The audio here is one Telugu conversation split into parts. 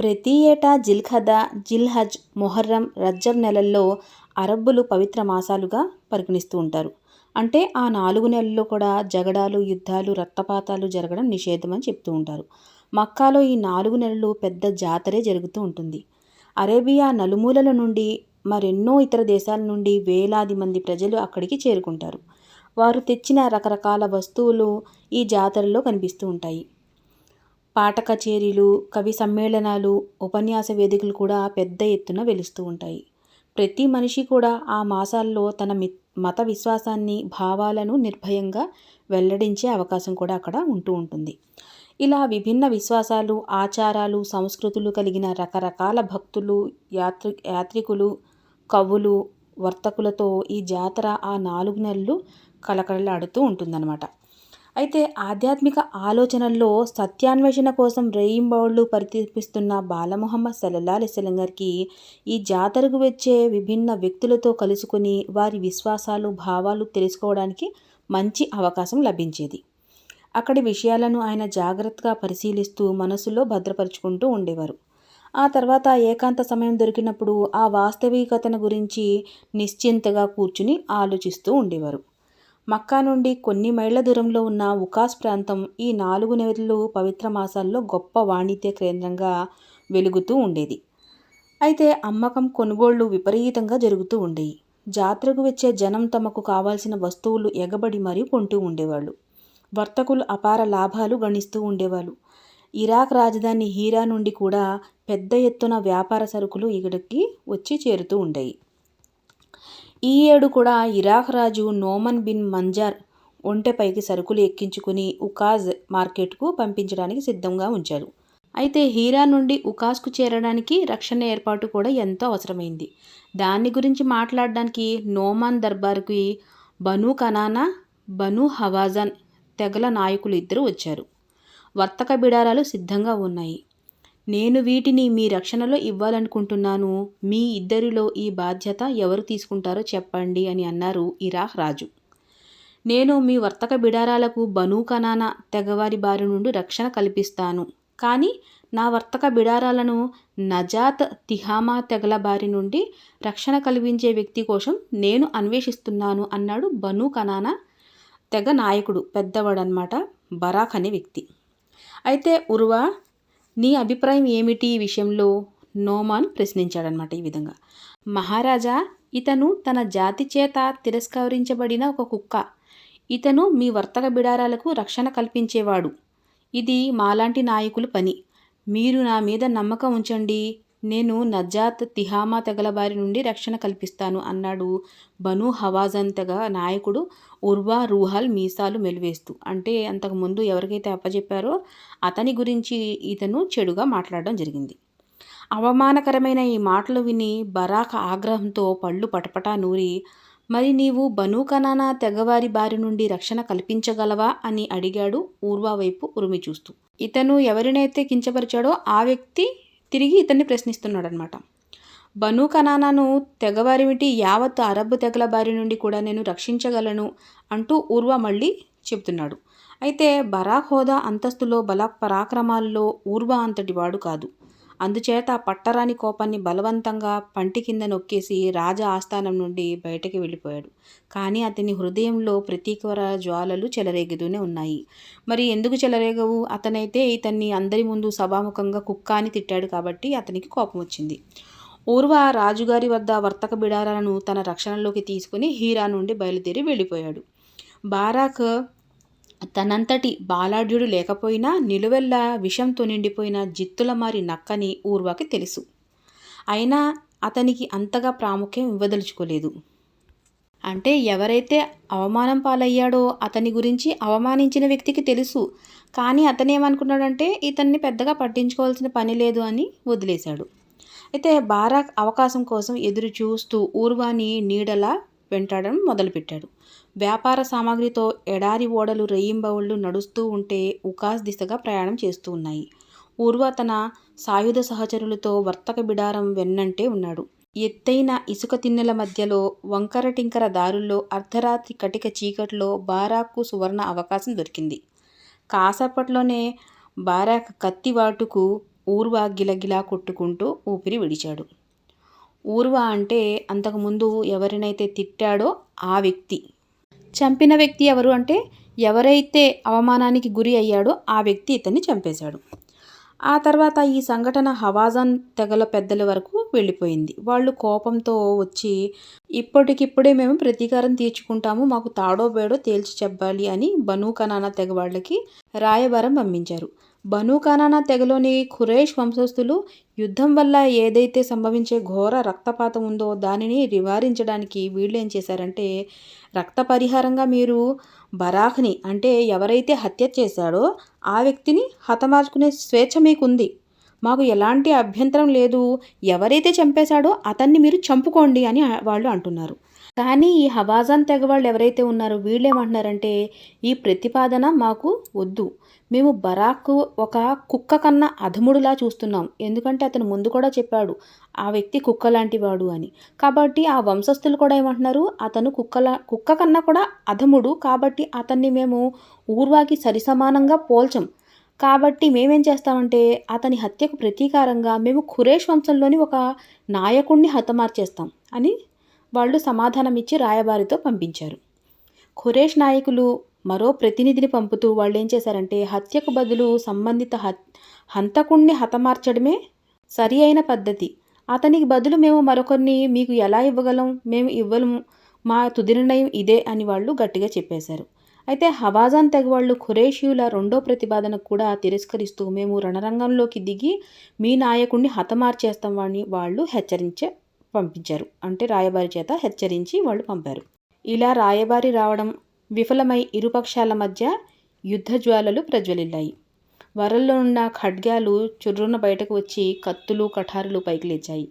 ప్రతి ఏటా జిల్ఖదా జిల్హజ్ మొహర్రం రజ్జబ్ నెలల్లో అరబ్బులు పవిత్ర మాసాలుగా పరిగణిస్తూ ఉంటారు. అంటే ఆ నాలుగు నెలల్లో కూడా జగడాలు యుద్ధాలు రక్తపాతాలు జరగడం నిషేధం అని చెప్తూ ఉంటారు. మక్కాలో ఈ నాలుగు నెలలు పెద్ద జాతరే జరుగుతూ ఉంటుంది. అరేబియా నలుమూలల నుండి మరెన్నో ఇతర దేశాల నుండి వేలాది మంది ప్రజలు అక్కడికి చేరుకుంటారు. వారు తెచ్చిన రకరకాల వస్తువులు ఈ జాతరలో కనిపిస్తూ ఉంటాయి. పాట కచేరీలు కవి సమ్మేళనాలు ఉపన్యాస వేదికలు కూడా పెద్ద ఎత్తున వెలుస్తూ ఉంటాయి. ప్రతి మనిషి కూడా ఆ మాసాల్లో తన మి మత విశ్వాసాన్ని భావాలను నిర్భయంగా వెల్లడించే అవకాశం కూడా అక్కడ ఉంటూ ఉంటుంది. ఇలా విభిన్న విశ్వాసాలు ఆచారాలు సంస్కృతులు కలిగిన రకరకాల భక్తులు యాత్రి యాత్రికులు కవులు వర్తకులతో ఈ జాతర ఆ నాలుగు నెలలు కళకళలాడుతూ ఉంటుందన్నమాట. అయితే ఆధ్యాత్మిక ఆలోచనల్లో సత్యాన్వేషణ కోసం రేయింబౌళ్ళు పరితీపిస్తున్న బాలముహమ్మద్ సల్లల్లా అలిస్లం గారికి ఈ జాతరకు వచ్చే విభిన్న వ్యక్తులతో కలుసుకొని వారి విశ్వాసాలు భావాలు తెలుసుకోవడానికి మంచి అవకాశం లభించేది. అక్కడి విషయాలను ఆయన జాగ్రత్తగా పరిశీలిస్తూ మనసులో భద్రపరుచుకుంటూ ఉండేవారు. ఆ తర్వాత ఏకాంత సమయం దొరికినప్పుడు ఆ వాస్తవికతను గురించి నిశ్చింతగా కూర్చుని ఆలోచిస్తూ ఉండేవారు. మక్కా నుండి కొన్ని మైళ్ళ దూరంలో ఉన్న ఉకాస్ ప్రాంతం ఈ నాలుగు నెలలు పవిత్ర మాసాల్లో గొప్ప వాణిజ్య కేంద్రంగా వెలుగుతూ ఉండేది. అయితే అమ్మకం కొనుగోళ్ళు విపరీతంగా జరుగుతూ ఉండేవి జాతరకు వచ్చే జనం తమకు కావాల్సిన వస్తువులు ఎగబడి మరీ కొంటూ ఉండేవాళ్ళు. వర్తకులు అపార లాభాలు గణిస్తూ ఉండేవాళ్ళు. ఇరాక్ రాజధాని హీరా నుండి కూడా పెద్ద ఎత్తున వ్యాపార సరుకులు ఇక్కడికి వచ్చి చేరుతూ ఉండేవి ఈ ఏడు కూడా ఇరాక్ రాజు నోమన్ బిన్ మంజార్ ఒంటెపైకి సరుకులు ఎక్కించుకుని ఉకాజ్ మార్కెట్కు పంపించడానికి సిద్ధంగా ఉంచారు. అయితే హీరా నుండి ఉకాస్కు చేరడానికి రక్షణ ఏర్పాటు కూడా ఎంతో అవసరమైంది. దాని గురించి మాట్లాడడానికి నోమాన్ దర్బార్కి బను కనానా బను హవాజన్ తెగల నాయకులు ఇద్దరు వచ్చారు. వర్తక బిడారాలు సిద్ధంగా ఉన్నాయి. నేను వీటిని మీ రక్షణలో ఇవ్వాలనుకుంటున్నాను. మీ ఇద్దరిలో ఈ బాధ్యత ఎవరు తీసుకుంటారో చెప్పండి అని అన్నారు ఇరాహ్ రాజు. నేను మీ వర్తక బిడారాలకు బనూ కనానా తెగవారి బారి నుండి రక్షణ కల్పిస్తాను. కానీ నా వర్తక బిడారాలను నజాత్ తిహామా తెగల బారి నుండి రక్షణ కల్పించే వ్యక్తి కోసం నేను అన్వేషిస్తున్నాను అన్నాడు బను కనానా తెగ నాయకుడు పెద్దవాడనమాట బరాక్ అనే వ్యక్తి. అయితే ఉర్వా నీ అభిప్రాయం ఏమిటి ఈ విషయంలో? నోమాన్ ప్రశ్నించాడనమాట ఈ విధంగా. మహారాజా ఇతను తన జాతి చేత తిరస్కరించబడిన ఒక కుక్క. ఇతను మీ వర్తక బిడారాలకు రక్షణ కల్పించేవాడు. ఇది మాలాంటి నాయకుల పని. మీరు నా మీద నమ్మకం ఉంచండి. నేను నజాత్ తిహామా తెగల బారి నుండి రక్షణ కల్పిస్తాను అన్నాడు బను హవాజన్ తెగ నాయకుడు ఉర్వా రూహల్ మీసాలు మెలివేస్తూ. అంటే అంతకుముందు ఎవరికైతే అప్పచెప్పారో అతని గురించి ఇతను చెడుగా మాట్లాడడం జరిగింది. అవమానకరమైన ఈ మాటలు విని బరాక్ ఆగ్రహంతో పళ్ళు పటపటా నూరి మరి నీవు బను కనానా తెగవారి బారి నుండి రక్షణ కల్పించగలవా అని అడిగాడు ఊర్వా వైపు ఉరిమి చూస్తూ. ఇతను ఎవరినైతే కించపరిచాడో ఆ వ్యక్తి తిరిగి ఇతన్ని ప్రశ్నిస్తున్నాడనమాట బను కనానాను తెగవారిమిటి యావత్ అరబ్ తెగల బారి నుండి కూడా నేను రక్షించగలను అంటూ ఊర్వా మళ్ళీ చెబుతున్నాడు. అయితే బరాక్ హోదా అంతస్తులో బల పరాక్రమాల్లో ఊర్వా అంతటి వాడు కాదు. అందుచేత పట్టరాని కోపాన్ని బలవంతంగా పంటి కింద నొక్కేసి రాజ ఆస్థానం నుండి బయటకి వెళ్ళిపోయాడు. కానీ అతని హృదయంలో ప్రతీకర జ్వాలలు చెలరేగుతూనే ఉన్నాయి. మరి ఎందుకు చెలరేగవు? అతనైతే ఇతన్ని అందరి ముందు సభాముఖంగా కుక్క అని తిట్టాడు కాబట్టి అతనికి కోపం వచ్చింది. ఊర్వ రాజుగారి వద్ద వర్తక బిడారాలను తన రక్షణలోకి తీసుకుని హీరా నుండి బయలుదేరి వెళ్ళిపోయాడు. బారాక్ తనంతటి బాలాఢ్యుడు లేకపోయినా నిలువెల్లా విషంతో నిండిపోయిన జిత్తుల మారి నక్కని ఊర్వకి తెలుసు. అయినా అతనికి అంతగా ప్రాముఖ్యం ఇవ్వదలుచుకోలేదు. అంటే ఎవరైతే అవమానం పాలయ్యాడో అతని గురించి అవమానించిన వ్యక్తికి తెలుసు. కానీ అతనేమనుకున్నాడంటే ఇతన్ని పెద్దగా పట్టించుకోవాల్సిన పని లేదు అని వదిలేశాడు. అయితే బారాక్ అవకాశం కోసం ఎదురు చూస్తూ ఊర్వాని నీడలా వెంటాడడం మొదలుపెట్టాడు. వ్యాపార సామాగ్రితో ఎడారి ఓడలు రెయ్యింబవళ్ళు నడుస్తూ ఉంటే ఉకాస్ దిశగా ప్రయాణం చేస్తూ ఉన్నాయి. ఊర్వ తన సాయుధ సహచరులతో వర్తక బిడారం వెన్నంటే ఉన్నాడు. ఎత్తైన ఇసుక తిన్నెల మధ్యలో వంకర టింకర దారుల్లో అర్ధరాత్రి కటిక చీకట్లో బారాకు సువర్ణ అవకాశం దొరికింది. కాసేపట్లోనే బారాక్ కత్తివాటుకు ఊర్వ గిలగిలా కొట్టుకుంటూ ఊపిరి విడిచాడు. ఊర్వ అంటే అంతకుముందు ఎవరినైతే తిట్టాడో ఆ వ్యక్తి. చంపిన వ్యక్తి ఎవరు అంటే ఎవరైతే అవమానానికి గురి అయ్యాడో ఆ వ్యక్తి ఇతన్ని చంపేశాడు. ఆ తర్వాత ఈ సంఘటన హవాజాన్ తెగల పెద్దల వరకు వెళ్ళిపోయింది. వాళ్ళు కోపంతో వచ్చి ఇప్పటికిప్పుడే మేము ప్రతీకారం తీర్చుకుంటాము మాకు తాడో బేడో తేల్చి చెప్పాలి అని బనూ కనానా తెగ వాళ్ళకి రాయబారం పంపించారు. బనూ కనానా తెగలోని ఖురేష్ వంశస్థులు యుద్ధం వల్ల ఏదైతే సంభవించే ఘోర రక్తపాతం ఉందో దానిని నివారించడానికి వీళ్ళు ఏం చేశారంటే రక్త పరిహారంగా మీరు బరాహ్ని అంటే ఎవరైతే హత్య చేశాడో ఆ వ్యక్తిని హతమార్చుకునే స్వేచ్ఛ మీకుంది. మాకు ఎలాంటి అభ్యంతరం లేదు. ఎవరైతే చంపేశాడో అతన్ని మీరు చంపుకోండి అని వాళ్ళు అంటున్నారు. కానీ ఈ హవాజాన్ తెగ వాళ్ళు ఎవరైతే ఉన్నారో వీళ్ళేమంటున్నారంటే ఈ ప్రతిపాదన మాకు వద్దు. మేము బరాక్ ఒక కుక్క కన్నా అధముడులా చూస్తున్నాం. ఎందుకంటే అతను ముందు కూడా చెప్పాడు ఆ వ్యక్తి కుక్క లాంటి వాడు అని. కాబట్టి ఆ వంశస్థులు కూడా ఏమంటున్నారు అతను కుక్కలా కుక్క కన్నా కూడా అధముడు. కాబట్టి అతన్ని మేము ఊర్వాకి సరిసమానంగా పోల్చం. కాబట్టి మేమేం చేస్తామంటే అతని హత్యకు ప్రతీకారంగా మేము ఖురేష్ వంశంలోని ఒక నాయకుడిని హతమార్చేస్తాం అని వాళ్ళు సమాధానం ఇచ్చి రాయబారితో పంపించారు. ఖురేష్ నాయకులు మరో ప్రతినిధిని పంపుతూ వాళ్ళు ఏం చేశారంటే హత్యకు బదులు సంబంధిత హత్ హంతకుణ్ణి హతమార్చడమే సరి అయిన పద్ధతి. అతనికి బదులు మేము మరొకరిని మీకు ఎలా ఇవ్వగలం? మేము ఇవ్వలేము. మా తుది నిర్ణయం ఇదే అని వాళ్ళు గట్టిగా చెప్పేశారు. అయితే హవాజాన్ తెగవాళ్ళు ఖురేషియుల రెండో ప్రతిపాదనకు కూడా తిరస్కరిస్తూ మేము రణరంగంలోకి దిగి మీ నాయకుడిని హతమార్చేస్తాం అని వాళ్ళు హెచ్చరించే పంపించారు. అంటే రాయబారి చేత హెచ్చరించి వాళ్ళు పంపారు. ఇలా రాయబారి రావడం విఫలమై ఇరుపక్షాల మధ్య యుద్ధ జ్వాలలు ప్రజ్వలిల్లాయి. వరల్లో ఉన్న ఖడ్గాలు చుర్రున బయటకు వచ్చి కత్తులు కఠారులు పైకి లేచాయి.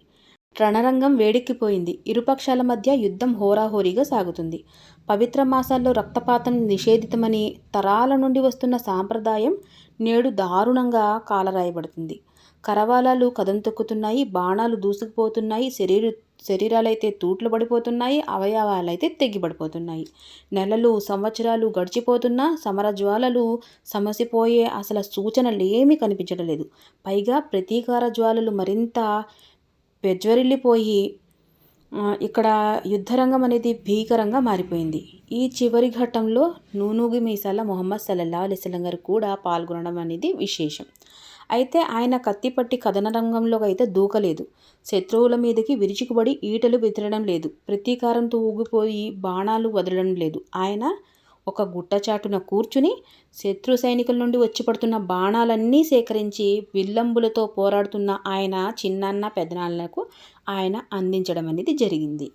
రణరంగం వేడెక్కిపోయింది. ఇరుపక్షాల మధ్య యుద్ధం హోరాహోరీగా సాగుతుంది. పవిత్ర మాసాల్లో రక్తపాతం నిషేధితమని తరాల నుండి వస్తున్న సాంప్రదాయం నేడు దారుణంగా కాలరాయబడుతుంది. కరవాలాలు కదం తొక్కుతున్నాయి బాణాలు దూసుకుపోతున్నాయి శరీర శరీరాలైతే తూట్లు పడిపోతున్నాయి అవయవాలైతే తెగిపడిపోతున్నాయి నెలలు సంవత్సరాలు గడిచిపోతున్నా సమర జ్వాలలు సమసిపోయే అసలు సూచనలు ఏమీ కనిపించడం లేదు పైగా ప్రతీకార జ్వాలలు మరింత పెజ్వరిల్లిపోయి ఇక్కడ యుద్ధరంగం అనేది భీకరంగా మారిపోయింది. ఈ చివరి ఘట్టంలో నూనూగి మీసాల మొహమ్మద్ సల్లల్లా అలిస్లం గారు కూడా పాల్గొనడం అనేది విశేషం. అయితే ఆయన కత్తిపట్టి కథన రంగంలోకి అయితే దూకలేదు. శత్రువుల మీదకి విరుచుకుపడి ఈటలు వితరడం లేదు. ప్రతీకారంతో ఊగిపోయి బాణాలు వదలడం లేదు. ఆయన ఒక గుట్టచాటున కూర్చుని శత్రు సైనికుల నుండి వచ్చి పడుతున్న బాణాలన్నీ సేకరించి విల్లంబులతో పోరాడుతున్న ఆయన చిన్నాన్న పెదనాన్నలకు ఆయన అందించడం అనేది జరిగింది.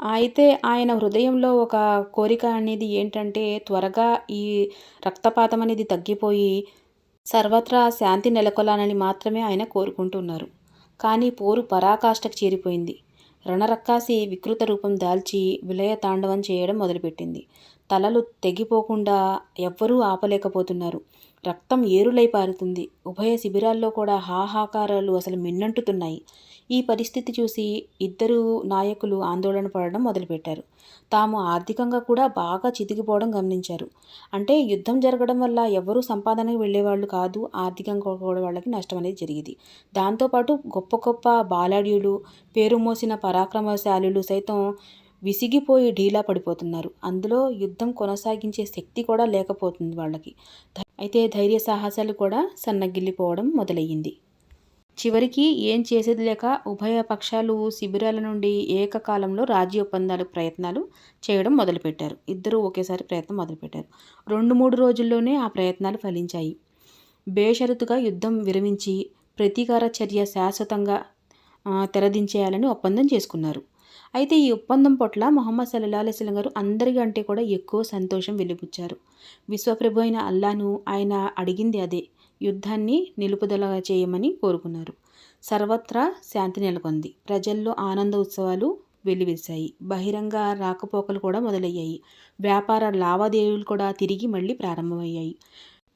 అయితే ఆయన హృదయంలో ఒక కోరిక అనేది ఏంటంటే త్వరగా ఈ రక్తపాతం అనేది తగ్గిపోయి సర్వత్రా శాంతి నెలకొలాలని మాత్రమే ఆయన కోరుకుంటున్నారు. కానీ పోరు పరాకాష్ఠకు చేరిపోయింది. రణరక్కాసి వికృత రూపం దాల్చి విలయ తాండవం చేయడం మొదలుపెట్టింది. తలలు తెగిపోకుండా ఎవ్వరూ ఆపలేకపోతున్నారు. రక్తం ఏరులై పారుతుంది. ఉభయ శిబిరాల్లో కూడా హాహాకారాలు అసలు మిన్నంటుతున్నాయి. ఈ పరిస్థితి చూసి ఇద్దరు నాయకులు ఆందోళన పడడం మొదలుపెట్టారు. తాము ఆర్థికంగా కూడా బాగా చితికిపోవడం గమనించారు. అంటే యుద్ధం జరగడం వల్ల ఎవరూ సంపాదనకు వెళ్ళేవాళ్ళు కాదు ఆర్థికంగా కూడా వాళ్ళకి నష్టం అనేది జరిగేది. దాంతోపాటు గొప్ప గొప్ప బాలాడ్యులు పేరు మోసిన పరాక్రమశాలులు సైతం విసిగిపోయి ఢీలా పడిపోతున్నారు. అందులో యుద్ధం కొనసాగించే శక్తి కూడా లేకపోతుంది వాళ్ళకి. అయితే ధైర్య సాహసాలు కూడా సన్నగిల్లిపోవడం మొదలయ్యింది. చివరికి ఏం చేసేది లేక ఉభయ పక్షాలు శిబిరాల నుండి ఏకకాలంలో రాజీ ఒప్పందాలు ప్రయత్నాలు చేయడం మొదలుపెట్టారు. ఇద్దరూ ఒకేసారి ప్రయత్నం మొదలుపెట్టారు. రెండు మూడు రోజుల్లోనే ఆ ప్రయత్నాలు ఫలించాయి. బేషరతుగా యుద్ధం విరమించి ప్రతీకార చర్య శాశ్వతంగా తెరదించేయాలని ఒప్పందం చేసుకున్నారు. అయితే ఈ ఒప్పందం పట్ల మొహమ్మద్ సల్లా అలైస్లం గారు అందరికంటే కూడా ఎక్కువ సంతోషం వెలిపుచ్చారు విశ్వప్రభు అయిన అల్లాను ఆయన అడిగింది అదే యుద్ధాన్ని నిలుపుదల చేయమని కోరుకున్నారు. సర్వత్రా శాంతి నెలకొంది. ప్రజల్లో ఆనంద ఉత్సవాలు వెల్లివిరిశాయి. బహిరంగ రాకపోకలు కూడా మొదలయ్యాయి. వ్యాపార లావాదేవీలు కూడా తిరిగి మళ్ళీ ప్రారంభమయ్యాయి.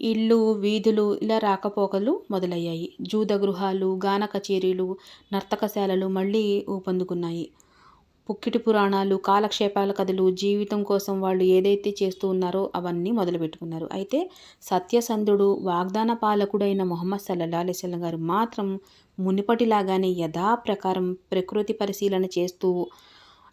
ఇళ్ళు వీధులు ఇలా రాకపోకలు మొదలయ్యాయి. జూద గృహాలు గాన కచేరీలు నర్తకశాలలు మళ్ళీ ఊపందుకున్నాయి. పుక్కిటి పురాణాలు కాలక్షేపాల కథలు జీవితం కోసం వాళ్ళు ఏదైతే చేస్తూ ఉన్నారో అవన్నీ మొదలుపెట్టుకున్నారు. అయితే సత్యసంధుడు వాగ్దాన పాలకుడైన మొహమ్మద్ సల్లల్లా అలైవల్లం గారు మాత్రం మునిపటిలాగానే యథాప్రకారం ప్రకృతి పరిశీలన చేస్తూ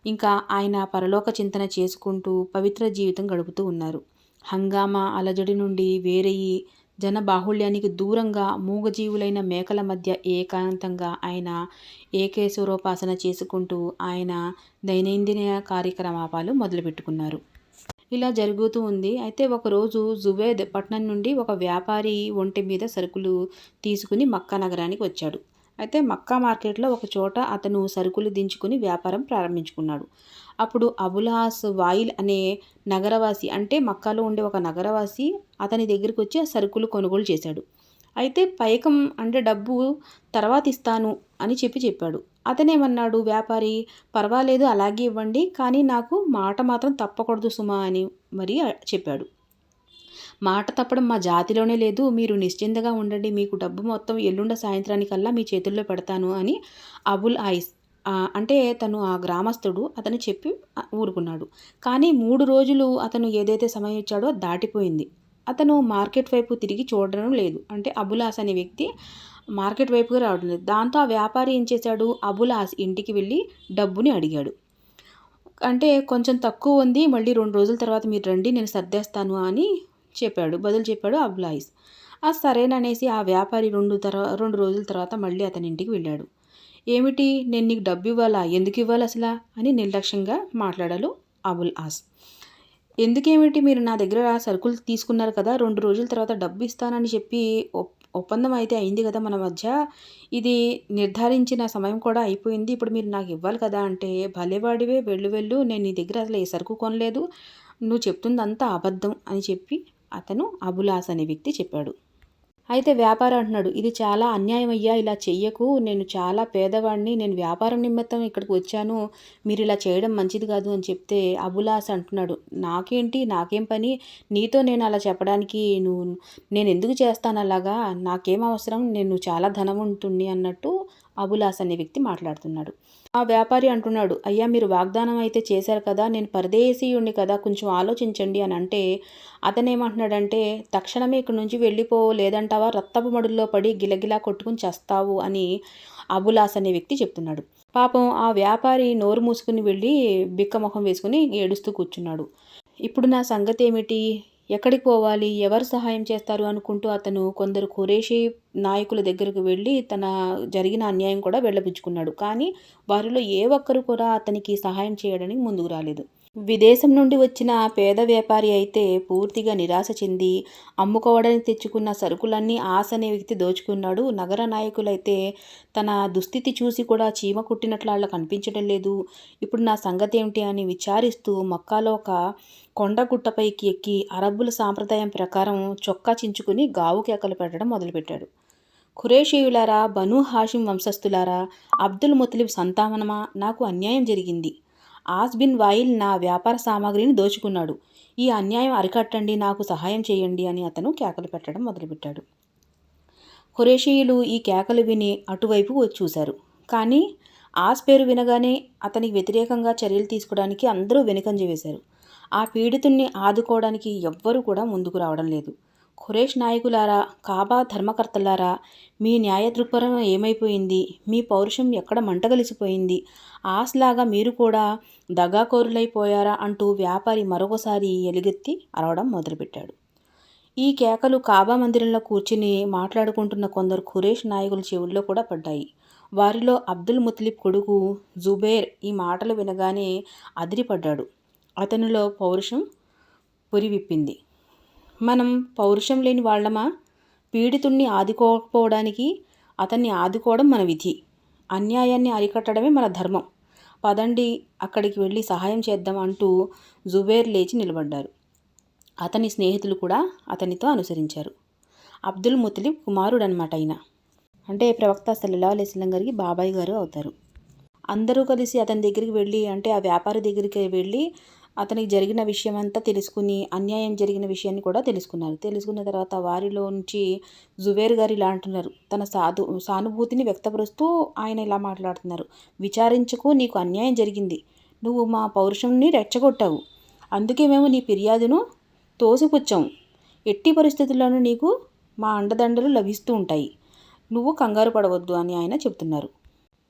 ఇంకా ఆయన పరలోక చింతన చేసుకుంటూ పవిత్ర జీవితం గడుపుతూ ఉన్నారు. హంగామా అలజడి నుండి వేరయ్యి జనబాహుళ్యానికి దూరంగా మూగజీవులైన మేకల మధ్య ఏకాంతంగా ఆయన ఏకేశ్వరోపాసన చేసుకుంటూ ఆయన దైనందిన కార్యక్రమాలు మొదలుపెట్టుకున్నారు. ఇలా జరుగుతూ ఉంది. అయితే ఒకరోజు జువేద్ పట్నం నుండి ఒక వ్యాపారి ఒంటి మీద సరుకులు తీసుకుని మక్కా నగరానికి వచ్చాడు. అయితే మక్కా మార్కెట్లో ఒక చోట అతను సరుకులు దించుకుని వ్యాపారం ప్రారంభించుకున్నాడు. అప్పుడు అబులాస్ వాయిల్ అనే నగరవాసి అంటే మక్కాలో ఉండే ఒక నగరవాసి అతని దగ్గరికి వచ్చి ఆ సరుకులు కొనుగోలు చేశాడు. అయితే పైకం అంటే డబ్బు తర్వాత ఇస్తాను అని చెప్పి చెప్పాడు. అతనేమన్నాడు వ్యాపారి పర్వాలేదు అలాగే ఇవ్వండి కానీ నాకు మాట మాత్రం తప్పకూడదు సుమా అని మరి చెప్పాడు. మాట తప్పడం మా జాతిలోనే లేదు మీరు నిశ్చింతగా ఉండండి మీకు డబ్బు మొత్తం ఎల్లుండ సాయంత్రానికల్లా మీ చేతుల్లో పెడతాను అని అబుల్ ఆయిస్ అంటే తను ఆ గ్రామస్తుడు అతను చెప్పి ఊరుకున్నాడు. కానీ మూడు రోజులు అతను ఏదైతే సమయం ఇచ్చాడో దాటిపోయింది. అతను మార్కెట్ వైపు తిరిగి చూడడం లేదు. అంటే అబులాస్ అనే వ్యక్తి మార్కెట్ వైపుగా రావడం లేదు. దాంతో ఆ వ్యాపారి ఏం చేశాడు? అబులాస్ ఇంటికి వెళ్ళి డబ్బుని అడిగాడు. అంటే కొంచెం తక్కువ ఉంది మళ్ళీ రెండు రోజుల తర్వాత మీరు రండి నేను సర్దేస్తాను అని చెప్పాడు. బదులు చెప్పాడు అబులాయిస్ ఆ సరేననేసి ఆ వ్యాపారి రెండు తర్వాత రెండు రోజుల తర్వాత మళ్ళీ అతని ఇంటికి వెళ్ళాడు. ఏమిటి? నేను నీకు డబ్బు ఇవ్వాలా ఎందుకు ఇవ్వాలి అసలు? అని నిర్లక్ష్యంగా మాట్లాడాలు అబుల్ ఆస్. ఎందుకేమిటి మీరు నా దగ్గర సరుకులు తీసుకున్నారు కదా? రెండు రోజుల తర్వాత డబ్బు ఇస్తానని చెప్పి ఒప్పందం అయితే అయింది కదా మన మధ్య. ఇది నిర్ధారించిన సమయం కూడా అయిపోయింది. ఇప్పుడు మీరు నాకు ఇవ్వాలి కదా అంటే భలేవాడివే వెళ్ళు వెళ్ళు. నేను నీ దగ్గర అసలు ఏ సరుకు కొనలేదు. నువ్వు చెప్తుంది అంతా అబద్ధం అని చెప్పి అతను అబులాస్ అనే వ్యక్తి చెప్పాడు. అయితే వ్యాపారం అంటున్నాడు ఇది చాలా అన్యాయం అయ్యా ఇలా చెయ్యకు. నేను చాలా పేదవాడిని నేను వ్యాపారం నిమిత్తం ఇక్కడికి వచ్చాను. మీరు ఇలా చేయడం మంచిది కాదు అని చెప్తే అబులాస్ అంటున్నాడు నాకేంటి? నాకేం పని? నీతో నేను అలా చెప్పడానికి నువ్వు నేను ఎందుకు చేస్తాను అలాగా? నాకేం అవసరం? నేను చాలా ధనవంతుణ్ణి అన్నట్టు అబులాస్ అనే వ్యక్తి మాట్లాడుతున్నాడు. ఆ వ్యాపారి అంటున్నాడు అయ్యా మీరు వాగ్దానం అయితే చేశారు కదా నేను పరదేశీయుణ్ణి కదా కొంచెం ఆలోచించండి అని అంటే అతనేమంటున్నాడంటే తక్షణమే ఇక్కడి నుంచి వెళ్ళిపో లేదంటావా రత్తపు మడుల్లో పడి గిలగిలా కొట్టుకుని చేస్తావు అని అబులాస్ అనే వ్యక్తి చెప్తున్నాడు. పాపం ఆ వ్యాపారి నోరు మూసుకుని వెళ్ళి బిక్కముఖం వేసుకుని ఏడుస్తూ కూర్చున్నాడు. ఇప్పుడు నా సంగతి ఏమిటి? ఎక్కడికి పోవాలి ఎవరు సహాయం చేస్తారు అనుకుంటూ అతను కొందరు ఖురేషీ నాయకుల దగ్గరకు వెళ్ళి తన జరిగిన అన్యాయం కూడా వెళ్ళబుచ్చుకున్నాడు కానీ వారిలో ఏ ఒక్కరు కూడా అతనికి సహాయం చేయడానికి ముందుకు రాలేదు. విదేశం నుండి వచ్చిన పేద వ్యాపారి అయితే పూర్తిగా నిరాశ చెంది అమ్ముకోవడానికి తెచ్చుకున్న సరుకులన్నీ ఆశ అనే వ్యక్తి దోచుకున్నాడు. నగర నాయకులైతే తన దుస్థితి చూసి కూడా చీమ కుట్టినట్లు అలా కనిపించడం లేదు. ఇప్పుడు నా సంగతి ఏమిటి అని విచారిస్తూ మక్కాలో ఒక కొండగుట్టపైకి ఎక్కి అరబ్బుల సాంప్రదాయం ప్రకారం చొక్కా చించుకుని గావు కేకలు పెట్టడం మొదలుపెట్టాడు. ఖురేషీయులారా బను హాషిం వంశస్థులారా అబ్దుల్ ముతలిబ్ సంతానమా? నాకు అన్యాయం జరిగింది. ఆస్ బిన్ వాయిల్ నా వ్యాపార సామాగ్రిని దోచుకున్నాడు. ఈ అన్యాయం అరికట్టండి నాకు సహాయం చేయండి అని అతను కేకలు పెట్టడం మొదలుపెట్టాడు. ఖురేషీయులు ఈ కేకలు విని అటువైపు చూశారు. కానీ ఆస్ పేరు వినగానే అతనికి వ్యతిరేకంగా చర్యలు తీసుకోవడానికి అందరూ వెనుకంజ వేశారు. ఆ పీడితుణ్ణి ఆదుకోవడానికి ఎవ్వరూ కూడా ముందుకు రావడం లేదు. ఖురేష్ నాయకులారా కాబా ధర్మకర్తలారా మీ న్యాయ దృక్పథం ఏమైపోయింది? మీ పౌరుషం ఎక్కడ మంటగలిసిపోయింది? ఆస్లాగా మీరు కూడా దగాకోరులైపోయారా అంటూ వ్యాపారి మరొకసారి ఎలుగెత్తి అరవడం మొదలుపెట్టాడు. ఈ కేకలు కాబా మందిరంలో కూర్చుని మాట్లాడుకుంటున్న కొందరు ఖురేష్ నాయకుల చెవుల్లో కూడా పడ్డాయి. వారిలో అబ్దుల్ ముత్లిబ్ కొడుకు జుబేర్ ఈ మాటలు వినగానే అదిరిపడ్డాడు. అతనిలో పౌరుషం పురివిప్పింది. మనం పౌరుషం లేని వాళ్ళమా? పీడితుణ్ణి ఆదుకోకపోవడానికి అతన్ని ఆదుకోవడం మన విధి. అన్యాయాన్ని అరికట్టడమే మన ధర్మం. పదండి అక్కడికి వెళ్ళి సహాయం చేద్దాం అంటూ జుబేర్ లేచి నిలబడ్డారు. అతని స్నేహితులు కూడా అతనితో అనుసరించారు. అబ్దుల్ ముతలిబ్ కుమారుడు అనమాట ఆయన అంటే ప్రవక్త సల్లల్లా అలైస్లం గారికి బాబాయ్ గారు అవుతారు. అందరూ కలిసి అతని దగ్గరికి వెళ్ళి అంటే ఆ వ్యాపారి దగ్గరికి వెళ్ళి అతనికి జరిగిన విషయం అంతా తెలుసుకుని అన్యాయం జరిగిన విషయాన్ని కూడా తెలుసుకున్నారు. తెలుసుకున్న తర్వాత వారిలో నుంచి జువేర్ గారు ఇలా అంటున్నారు. తన సాధు సానుభూతిని వ్యక్తపరుస్తూ ఆయన ఇలా మాట్లాడుతున్నారు. విచారించకు నీకు అన్యాయం జరిగింది. నువ్వు మా పౌరుషంని రెచ్చగొట్టావు. అందుకే మేము నీ ఫిర్యాదును తోసిపుచ్చాము ఎట్టి పరిస్థితుల్లోనూ నీకు మా అండదండలు లభిస్తూ ఉంటాయి. నువ్వు కంగారు పడవద్దు అని ఆయన చెప్తున్నారు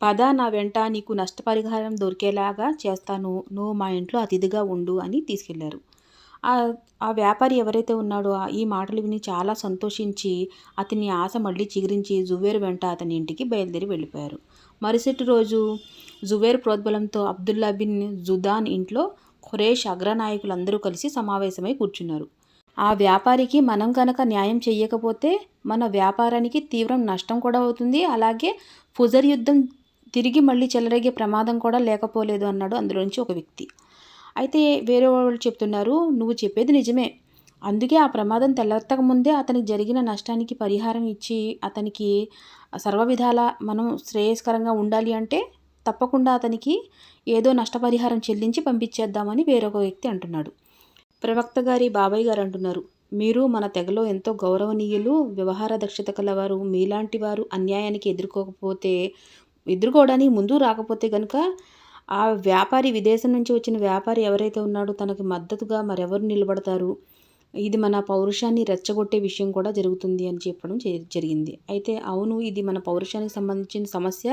పద నా వెంట నీకు నష్టపరిహారం దొరికేలాగా చేస్తాను. నువ్వు మా ఇంట్లో అతిథిగా ఉండు అని తీసుకెళ్ళారు. ఆ ఆ వ్యాపారి ఎవరైతే ఉన్నాడో ఈ మాటలు విని చాలా సంతోషించి అతని ఆశ మళ్ళీ చిగురించి జువేర్ వెంట అతని ఇంటికి బయలుదేరి వెళ్ళిపోయారు. మరుసటి రోజు జువేర్ ప్రోద్బలంతో అబ్దుల్లా బిన్ జుదాన్ ఇంట్లో ఖురేష్ అగ్రనాయకులందరూ కలిసి సమావేశమై కూర్చున్నారు. ఆ వ్యాపారికి మనం కనుక న్యాయం చేయకపోతే మన వ్యాపారానికి తీవ్రం నష్టం కూడా అవుతుంది. అలాగే ఫుజర్ యుద్ధం తిరిగి మళ్ళీ చెలరేగే ప్రమాదం కూడా లేకపోలేదు అన్నాడు అందులోంచి ఒక వ్యక్తి. అయితే వేరే వాళ్ళు చెప్తున్నారు నువ్వు చెప్పేది నిజమే. అందుకే ఆ ప్రమాదం తెల్లెత్తక ముందే అతనికి జరిగిన నష్టానికి పరిహారం ఇచ్చి అతనికి సర్వ విధాల మనం శ్రేయస్కరంగా ఉండాలి అంటే తప్పకుండా అతనికి ఏదో నష్టపరిహారం చెల్లించి పంపించేద్దామని వేరొక వ్యక్తి అంటున్నాడు. ప్రవక్త గారి బాబాయ్ గారు అంటున్నారు మీరు మన తెగలో ఎంతో గౌరవనీయులు వ్యవహార దక్షత కలవారు మీలాంటి వారు అన్యాయానికి ఎదుర్కోకపోతే ఎదుర్కోవడానికి ముందు రాకపోతే కనుక ఆ వ్యాపారి విదేశం నుంచి వచ్చిన వ్యాపారి ఎవరైతే ఉన్నాడో తనకి మద్దతుగా మరెవరు నిలబడతారు? ఇది మన పౌరుషాన్ని రెచ్చగొట్టే విషయం కూడా జరుగుతుంది అని చెప్పడం జరిగింది. అయితే అవును ఇది మన పౌరుషానికి సంబంధించిన సమస్య.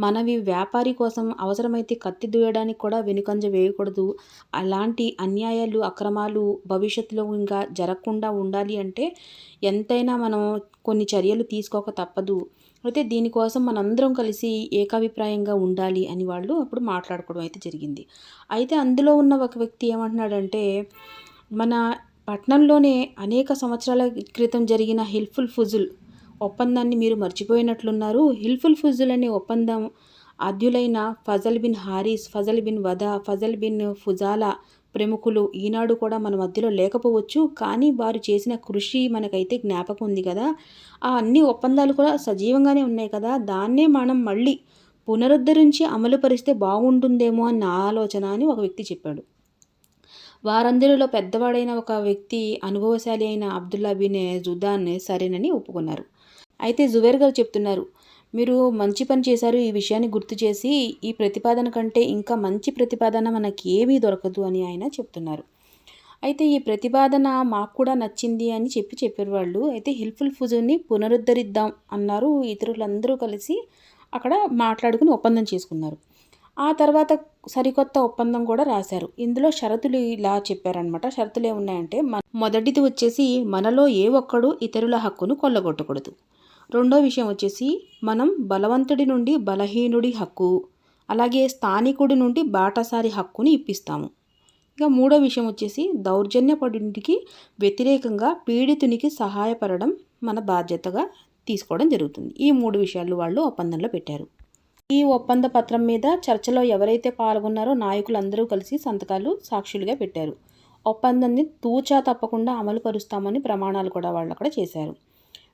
మనవి వ్యాపారి కోసం అవసరమైతే కత్తి దూయడానికి కూడా వెనుకంజ వేయకూడదు. అలాంటి అన్యాయాలు అక్రమాలు భవిష్యత్తులో ఇంకా జరగకుండా ఉండాలి అంటే ఎంతైనా మనం కొన్ని చర్యలు తీసుకోక తప్పదు. అయితే దీనికోసం మనందరం కలిసి ఏకాభిప్రాయంగా ఉండాలి అని వాళ్ళు అప్పుడు మాట్లాడుకోవడం అయితే జరిగింది. అయితే అందులో ఉన్న ఒక వ్యక్తి ఏమంటున్నాడంటే మన పట్నంలోనే అనేక సంవత్సరాల క్రితం జరిగిన హెల్ప్ఫుల్ ఫుజుల్ ఒప్పందాన్ని మీరు మర్చిపోయినట్లున్నారు. హిల్ఫుల్ ఫుజుల్ అనే ఒప్పందం అద్యులైన Fazal bin Haris Fazal bin Wada Fazal bin Fuzala ప్రముఖులు ఈనాడు కూడా మన మధ్యలో లేకపోవచ్చు కానీ వారు చేసిన కృషి మనకైతే జ్ఞాపకం ఉంది కదా. ఆ అన్ని ఒప్పందాలు కూడా సజీవంగానే ఉన్నాయి కదా. దాన్నే మనం మళ్ళీ పునరుద్ధరించి అమలు పరిస్తే బాగుంటుందేమో అన్న ఆలోచన అని ఒక వ్యక్తి చెప్పాడు. వారందరిలో పెద్దవాడైన ఒక వ్యక్తి అనుభవశాలి అయిన అబ్దుల్లా బిన్ జుదాన్ సరేనని ఒప్పుకున్నారు. అయితే జుబేర్ గారు చెప్తున్నారు మీరు మంచి పని చేశారు ఈ విషయాన్ని గుర్తు చేసి ఈ ప్రతిపాదన కంటే ఇంకా మంచి ప్రతిపాదన మనకి ఏమీ దొరకదు అని ఆయన చెప్తున్నారు. అయితే ఈ ప్రతిపాదన మాకు కూడా నచ్చింది అని చెప్పి చెప్పారు వాళ్ళు. అయితే హెల్ప్ఫుల్ ఫుజుని పునరుద్ధరిద్దాం అన్నారు ఇతరులందరూ కలిసి అక్కడ మాట్లాడుకుని ఒప్పందం చేసుకున్నారు. ఆ తర్వాత సరికొత్త ఒప్పందం కూడా రాశారు. ఇందులో షరతులు ఇలా చెప్పారనమాట షరతులు ఏమున్నాయంటే మ- మొదటిది వచ్చేసి మనలో ఏ ఒక్కడు ఇతరుల హక్కును కొల్లగొట్టకూడదు. రెండో విషయం వచ్చేసి మనం బలవంతుడి నుండి బలహీనుడి హక్కు అలాగే స్థానికుడి నుండి బాటసారి హక్కుని ఇప్పిస్తాము. ఇక మూడో విషయం వచ్చేసి దౌర్జన్యపడుడికి వ్యతిరేకంగా పీడితునికి సహాయపడడం మన బాధ్యతగా తీసుకోవడం జరుగుతుంది. ఈ మూడు విషయాలు వాళ్ళు ఒప్పందంలో పెట్టారు. ఈ ఒప్పంద పత్రం మీద చర్చలో ఎవరైతే పాల్గొన్నారో నాయకులందరూ కలిసి సంతకాలు సాక్షులుగా పెట్టారు. ఒప్పందాన్ని తూచా తప్పకుండా అమలు పరుస్తామని ప్రమాణాలు కూడా వాళ్ళు అక్కడ చేశారు.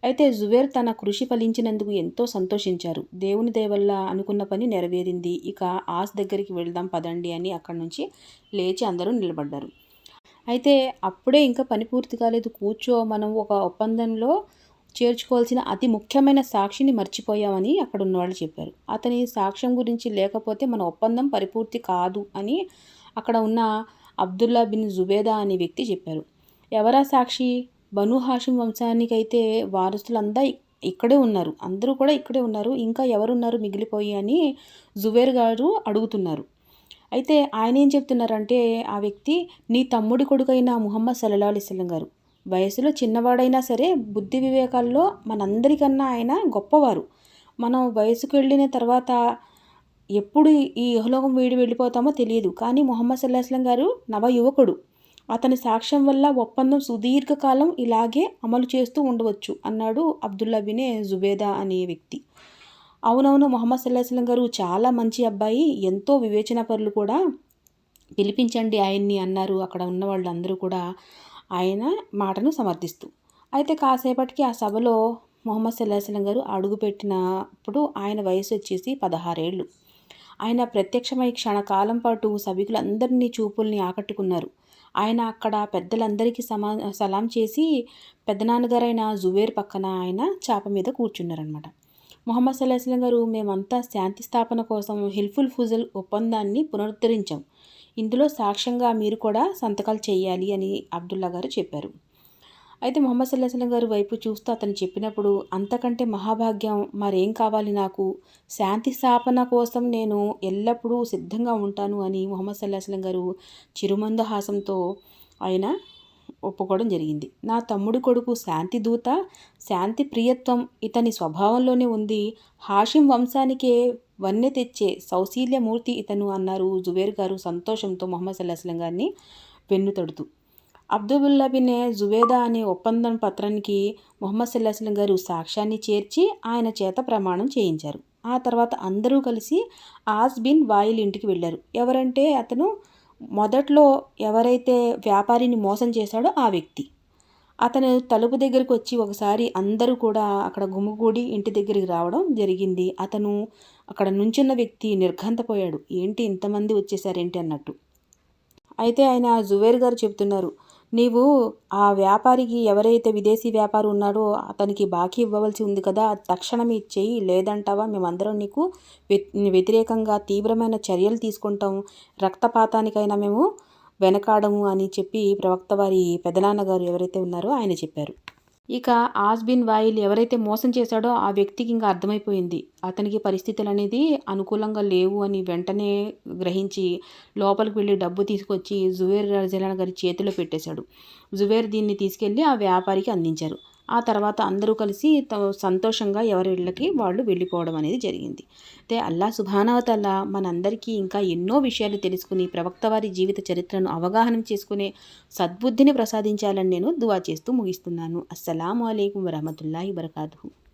అయితే జువేర్ తన కృషి ఫలించినందుకు ఎంతో సంతోషించారు. దేవుని దయ వల్ల అనుకున్న పని నెరవేరింది. ఇక ఆస్ దగ్గరికి వెళ్దాం పదండి అని అక్కడి నుంచి లేచి అందరూ నిలబడ్డారు. అయితే అప్పుడే ఇంకా పని పూర్తి కాలేదు. కూర్చో మనం ఒక ఒప్పందంలో చేర్చుకోవాల్సిన అతి ముఖ్యమైన సాక్షిని మర్చిపోయామని అక్కడ ఉన్నవాళ్ళు చెప్పారు. అతని సాక్ష్యం గురించి లేకపోతే మన ఒప్పందం పరిపూర్తి కాదు అని అక్కడ ఉన్న అబ్దుల్లా బిన్ జుబేదా అనే వ్యక్తి చెప్పారు. ఎవరా సాక్షి? బను హాషిం వంశానికైతే వారసులంతా ఇక్కడే ఉన్నారు. అందరూ కూడా ఇక్కడే ఉన్నారు. ఇంకా ఎవరున్నారు మిగిలిపోయి అని జువేర్ గారు అడుగుతున్నారు. అయితే ఆయన ఏం చెప్తున్నారంటే ఆ వ్యక్తి నీ తమ్ముడి కొడుకైన ముహమ్మద్ సల్లా అలిస్లం గారు. వయసులో చిన్నవాడైనా సరే బుద్ధి వివేకాల్లో మనందరికన్నా ఆయన గొప్పవారు. మనం వయసుకు వెళ్ళిన తర్వాత ఎప్పుడు ఈ యహలోకం వీడి వెళ్ళిపోతామో తెలియదు. కానీ ముహమ్మద్ సల్లాహస్లం గారు నవ యువకుడు అతని సాక్ష్యం వల్ల ఒప్పందం సుదీర్ఘకాలం ఇలాగే అమలు చేస్తూ ఉండవచ్చు అన్నాడు అబ్దుల్లా బినే జుబేదా అనే వ్యక్తి. అవునవును మొహమ్మద్ సల్లాహస్లం గారు చాలా మంచి అబ్బాయి. ఎంతో వివేచనపరులు కూడా. పిలిపించండి ఆయన్ని అన్నారు. అక్కడ ఉన్న వాళ్ళందరూ కూడా ఆయన మాటను సమర్థిస్తూ. అయితే కాసేపటికి ఆ సభలో మొహమ్మద్ సల్లాహస్లం గారు అడుగుపెట్టినప్పుడు ఆయన వయసు వచ్చేసి పదహారేళ్ళు. ఆయన ప్రత్యక్షమై క్షణకాలం పాటు సభికులందరినీ చూపుల్ని ఆకట్టుకున్నారు. ఆయన అక్కడ పెద్దలందరికీ సమా సలాం చేసి పెద్దనాన్నగారైన జువేర్ పక్కన ఆయన చాప మీద కూర్చున్నారనమాట మొహమ్మద్ సల్లాహం గారు మేమంతా శాంతి స్థాపన కోసం హిల్ఫుల్ ఫుజల్ ఒప్పందాన్ని పునరుద్ధరించాం. ఇందులో సాక్ష్యంగా మీరు కూడా సంతకాలు చేయాలి అని అబ్దుల్లా గారు చెప్పారు. అయితే మొహమ్మద్ సల్లాహం గారు వైపు చూస్తూ అతను చెప్పినప్పుడు అంతకంటే మహాభాగ్యం మరేం కావాలి నాకు? శాంతి స్థాపన కోసం నేను ఎల్లప్పుడూ సిద్ధంగా ఉంటాను అని మొహమ్మద్ సల్లాహం గారు చిరుమందహాసంతో ఆయన ఒప్పుకోవడం జరిగింది. నా తమ్ముడి కొడుకు శాంతి దూత శాంతి ప్రియత్వం ఇతని స్వభావంలోనే ఉంది. హాషిం వంశానికే వన్నె తెచ్చే సౌశీల్యమూర్తి ఇతను అన్నారు జువేర్ గారు సంతోషంతో మొహమ్మద్ సల్లాహం గారిని వెన్నుతడుతూ. అబ్దుబుల్లా బిన్ జువేదా అనే ఒప్పందం పత్రానికి మొహమ్మద్ సల్లాహం గారు సాక్ష్యాన్ని చేర్చి ఆయన చేత ప్రమాణం చేయించారు. ఆ తర్వాత అందరూ కలిసి ఆస్ బిన్ వాయిల్ ఇంటికి వెళ్ళారు. ఎవరంటే అతను మొదట్లో ఎవరైతే వ్యాపారిని మోసం చేశాడో ఆ వ్యక్తి. అతను తలుపు దగ్గరికి వచ్చి ఒకసారి అందరూ కూడా అక్కడ గుమిగూడి ఇంటి దగ్గరికి రావడం జరిగింది. అతను అక్కడ నుంచున్న వ్యక్తి నిర్ఘంతపోయాడు. ఏంటి ఇంతమంది వచ్చేసారేంటి? అన్నట్టు. అయితే ఆయన జువేర్ గారు చెప్తున్నారు నీవు ఆ వ్యాపారికి ఎవరైతే విదేశీ వ్యాపారి ఉన్నాడో అతనికి బాకీ ఇవ్వవలసి ఉంది కదా తక్షణమే ఇచ్చేయి. లేదంటావా మేమందరం నీకు వ్యతిరేకంగా తీవ్రమైన చర్యలు తీసుకుంటాం. రక్తపాతానికైనా మేము వెనకాడము అని చెప్పి ప్రవక్త వారి పెదనాన్నగారు ఎవరైతే ఉన్నారో ఆయన చెప్పారు. ఇక ఆస్బిన్ వాయిల్ ఎవరైతే మోసం చేశాడో ఆ వ్యక్తికి ఇంకా అర్థమైపోయింది. అతనికి పరిస్థితులు అనేది అనుకూలంగా లేవు అని వెంటనే గ్రహించి లోపలికి వెళ్ళి డబ్బు తీసుకొచ్చి జువేర్ రజలాన్ గారి చేతిలో పెట్టేశాడు. జువేర్ దీన్ని తీసుకెళ్ళి ఆ వ్యాపారికి అందించారు. ఆ తర్వాత అందరూ కలిసి సంతోషంగా ఎవరి ఇళ్ళకి వాళ్ళు వెళ్ళిపోవడం అనేది జరిగింది. అయితే అల్లా సుభానవతల్లా మనందరికీ ఇంకా ఎన్నో విషయాలు తెలుసుకుని ప్రవక్త వారి జీవిత చరిత్రను అవగాహన చేసుకునే సద్బుద్ధిని ప్రసాదించాలని నేను దువా చేస్తూ ముగిస్తున్నాను. అస్సలం అయికం వరహమతుల్లాహి వరకాతు